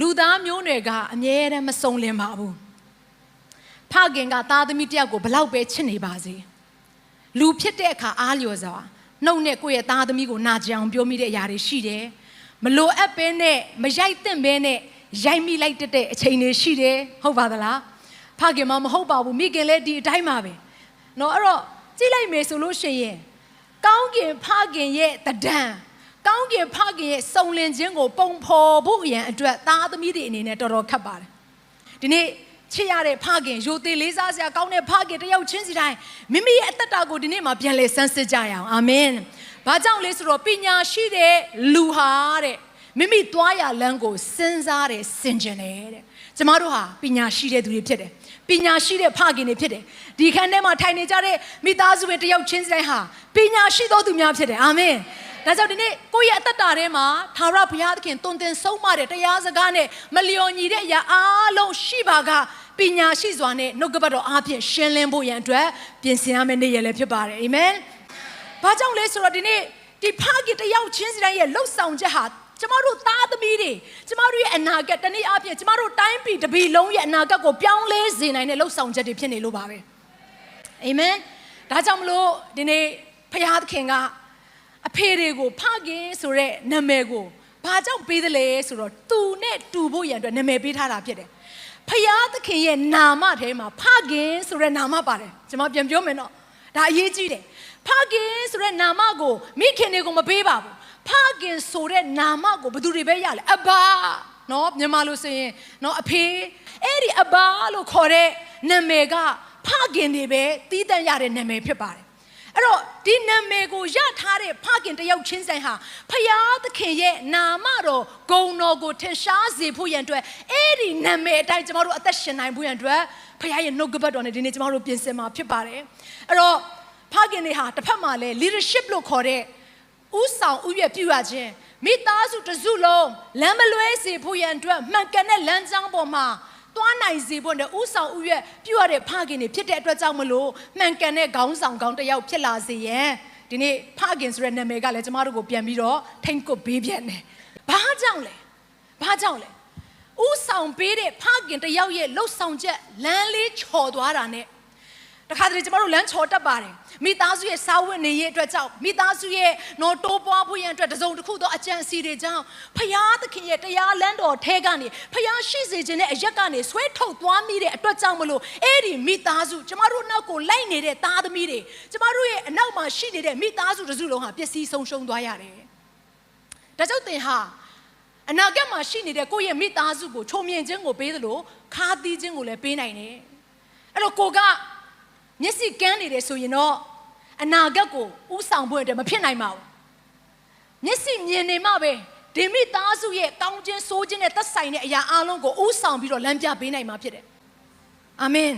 လူသားမျိုးနွယ်ကအမြဲတမ်းမစုံလင်ပါဘူးဖခင်ကသားသမီးတယောက်ကိုဘလောက်ပဲချစ်နေပါစေလူဖြစ်တဲ့အခါအားလျော်စွာနှုတ်နဲ့ကိုယ့်ရဲ့သားသမီးကိုနာကြအောင်ပြောမိတဲ့အရာတွေရှိတယ်မလိုအပ်ပဲနဲ့မရိုက်သင့်ပဲနဲ့ရိုက်မိလိုက်တတ်တဲ့အချိန်တွေရှိတယ်ဟုတ်ပါသလားဖခင်မမဟုတ်ပါဘူးမိခင်လည်းဒီအတိုင်းပါပဲเนาะအဲ့တော့ကြည့်လိုက်မယ်ဆိုလို့ရှိရင် ကောင်းကင်ဖခင်ရဲ့တဒံ ကောင်းကင်ဖခင်ရဲ့စုံလင်ခြင်းကိုပုံဖော်ဖို့ရန်အတွက်သားသမီးတွေအနေနဲ့တော်တော်ခက်ပါတယ်ဒီနေ့ချစ်ရတဲ့ဖခင်ရိုသေလေးစားစရာကောင်းတဲ့ဖခင်တယောက်ချင်းစီတိုင်းမိမိရဲ့အသက်တာကိုဒီနေ့မှာပြန်လဲဆန်းစစ်ကြရအောင်အာမင်ဘာကြောင့်လဲဆိုတော့ပညာရှိတဲ့လူဟာတဲ့မိမိသွားရလမ်းကိုစဉ်းစားတယ်စင်ကြင်တယ်တဲ့ကျမတို့ဟာပညာရှိတဲ့သူတွေဖြစ်တယ်ပညာရှိတဲ့ဖခင်တွေဖြစ်တယ်ဒီခန်းထဲမှာထိုင်နေကြတဲ့မိသားစုဝင်တယောက်ချင်းစီတိုင်းဟာပညာရှိသောသူများဖြစ်တယ်အာမင် ဒါကြောင့်ဒီနေ့ကိုယ့်ရဲ့အသက်တာထဲမှာသာရဘုရားသခင်တုန်တင်ဆုံးမတဲ့တရားစကားနဲ့မလျော်ညီတဲ့အရာအားလုံးရှိပါကပညာရှိစွာနဲ့နှုတ်ကပတ်တော်အားဖြင့်ရှင်းလင်းဖို့ရန်အတွက်ပြင်ဆင်ရမယ့်နေ့ရက်လည်းဖြစ်ပါတယ်အာမင်ဘာကြောင့်လဲဆိုတော့ဒီနေ့ဒီဖခင်တယောက်ချင်းစီတိုင်းရဲ့လှုပ်ဆောင်ချက်ဟာကျမတို့သားသမီးတွေကျမတို့ရဲ့အနာဂတ်တနည်းအားဖြင့်ကျမတို့တိုင်းပြည်တစ်ပြည်လုံးရဲ့အနာဂတ်ကိုပြောင်းလဲစေနိုင်တဲ့လှုပ်ဆောင်ချက်တွေဖြစ်နေလို့ပါပဲအာမင်ဒါကြောင့်မလို့ဒီနေ့ဖခင်သခင်က အဖေတွေကိုဖခင်ဆိုတဲ့နာမည်ကိုဘာကြောင့်ပေးသလဲဆိုတော့သူနဲ့တူဖို့ရန်အတွက်နာမည်ပေးထားတာဖြစ်တယ်ဖခင်သခင်ရဲ့နာမထဲမှာဖခင်ဆိုတဲ့နာမပါတယ်ကျွန်မပြန်ပြောမယ်နော်ဒါအရေးကြီးတယ်ဖခင်ဆိုတဲ့နာမကိုမိခင်တွေကိုမပေးပါဘူးဖခင်ဆိုတဲ့နာမကိုဘယ်သူတွေပဲရလဲအဘာနော်မြန်မာလို့ဆိုရင်နော်အဖေအဲ့ဒီအဘာလို့ခေါ်တဲ့နာမည်ကဖခင်တွေပဲတီးတန့်ရတဲ့နာမည်ဖြစ်ပါတယ် အဲ့တော့ဒီနာမည်ကိုရထားတဲ့ဖခင်တယောက်ချင်းဆိုင်ဟာဖယားသခင်ရဲ့နာမတော်ဂုဏ်တော်ကိုထင်ရှားစေဖို့ရန်အတွက်အဲ့ဒီနာမည်အတိုင်းကျမတို့အသက်ရှင်နိုင်ဖို့ရန်အတွက်ဖယားရဲ့နှုတ်ကပတ်တော်နဲ့ဒီနေ့ကျမတို့ပြင်ဆင်မှာဖြစ်ပါတယ်အဲ့တော့ဖခင်တွေဟာတစ်ဖက်မှာလည်း leadership လို့ခေါ်တဲ့ဥဆောင်ဥရွက်ပြုရခြင်းမိသားစုတစ်စုလုံးလမ်းမလွဲစေဖို့ရန်အတွက်မှန်ကန်တဲ့လမ်းကြောင်းပေါ်မှာ သွားနိုင်စေဖို့နဲ့ဥဆောင်ဥရွက်ပြုရတဲ့ဖခင်တွေဖြစ်တဲ့အတွက်ကြောင့်မလို့မှန်ကန်တဲ့ခေါင်းဆောင်ကောင်းတစ်ယောက်ဖြစ်လာစေရန်ဒီနေ့ဖခင်ဆိုတဲ့နာမည်ကလည်းကျမတို့ကိုပြန်ပြီးတော့ထိမ့်ကွတ်ပေးပြန်တယ်။ဘာကြောင့်လဲ။ဘာကြောင့်လဲ။ဥဆောင်ပေးတဲ့ဖခင်တစ်ယောက်ရဲ့လှုပ်ဆောင်ချက်လမ်းလေးချော်သွားတာနဲ့ တခါတလေကျမတို့လမ်းချော်တတ်ပါတယ်မိသားစုရဲ့စာဝတ်နေရေးအတွက်ကြောင့်မိသားစုရဲ့နော်တိုးပွားဖို့ရန်အတွက်တစုံတစ်ခုသောအကြံစီတွေကြောင့်ဖယားသခင်ရဲ့တရားလမ်းတော်ထဲကနေဖယားရှိစေခြင်းတဲ့အရက်ကနေဆွဲထုတ်သွားမိတဲ့အတွက်ကြောင့်မလို့အဲ့ဒီမိသားစုကျမတို့နောက်ကိုလိုက်နေတဲ့သားသမီးတွေကျမတို့ရဲ့အနောက်မှာရှိနေတဲ့မိသားစုတစ်စုလုံးဟာပျက်စီးဆုံးရှုံးသွားရတယ်ဒါကြောင့်သင်ဟာအနာဂတ်မှာရှိနေတဲ့ကိုယ့်ရဲ့မိသားစုကိုချုံမြင်ခြင်းကိုပေးသလိုခါသီးခြင်းကိုလည်းပေးနိုင်တယ်အဲ့တော့ကိုက မျက်စိကန်းနေတယ်ဆိုရင်တော့အနာဂတ်ကိုဥဆောင်ဖို့အတွက်မဖြစ်နိုင်ပါဘူးမျက်စိမြင်နေမှပဲဒီမိသားစုရဲ့ကောင်းခြင်းဆိုးခြင်းနဲ့သက်ဆိုင်တဲ့အရာအလုံးကိုဥဆောင်ပြီးတော့လမ်းပြပေးနိုင်မှာဖြစ်တယ်အာမင်